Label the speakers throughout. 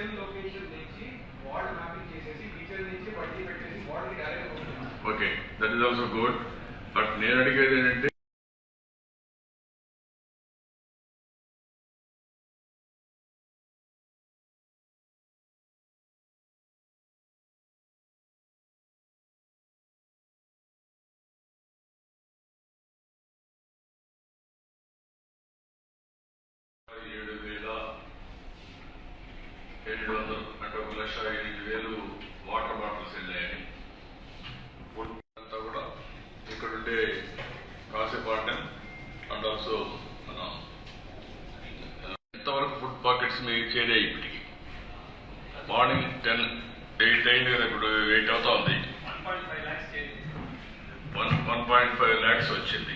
Speaker 1: Kitchen location నుంచి ward mapping చేసేసి kitchen నుంచి బట్టి పెట్టేసి వార్డ్కి డైరెక్ట్ పంపుతున్నాం
Speaker 2: okay that is also good but నేను అడిగేది ఏంటంటే ఏడు వేల ఎనిమిది వందలు అంటే ఒక లక్ష ఎనిమిది వేలు వాటర్ బాటిల్స్ వెళ్ళాయని. ఫుడ్ అంతా కూడా ఇక్కడ ఉండే కాసేపాటన్ అండ్ ఆల్సో మన ఎంతవరకు ఫుడ్ పాకెట్స్ మీ చేరాయి ఇప్పటికి? మార్నింగ్ టెన్ ఎయిట్ అయింది కదా ఇప్పుడు ఎయిట్ అవుతా ఉంది. One one point five lakhs వచ్చింది.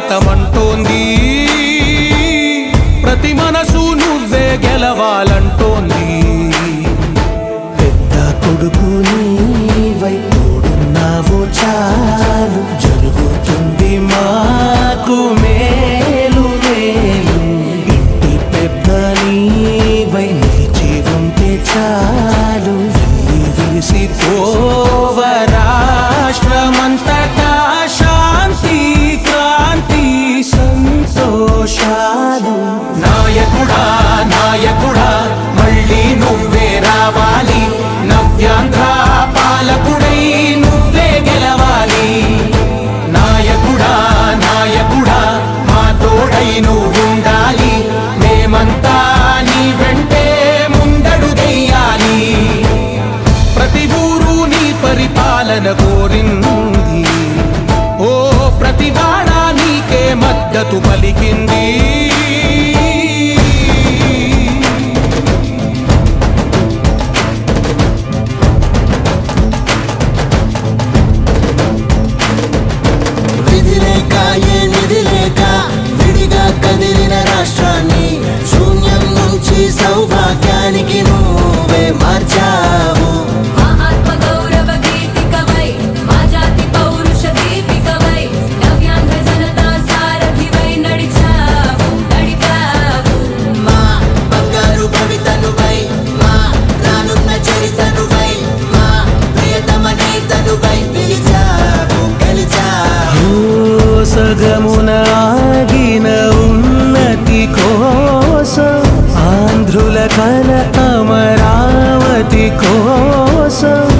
Speaker 3: భారతమంటోంది ప్రతి మనసు నువ్వే గెలవాలంటోంది.
Speaker 4: పెద్ద కొడుకు నీవై తోడున్నావు చాలు. జరుగుతుంది మాకు
Speaker 3: మే మద్దతు పలికింది.
Speaker 4: విడిగా కదిలిన రాష్ట్రాన్ని శూన్యం నుంచి సౌభాగ్యానికి అమరావతి కోసం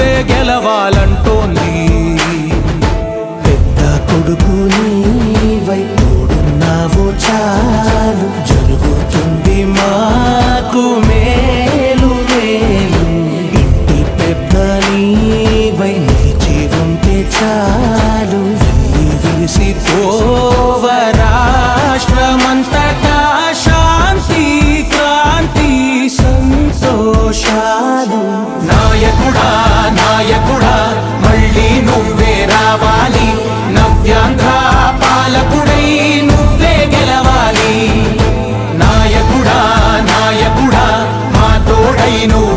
Speaker 3: నువ్వే గెలవాలంటోంది.
Speaker 4: పెద్ద కొడుకు నీవై తోడున్నావు చాలు.
Speaker 3: ഐനൂർ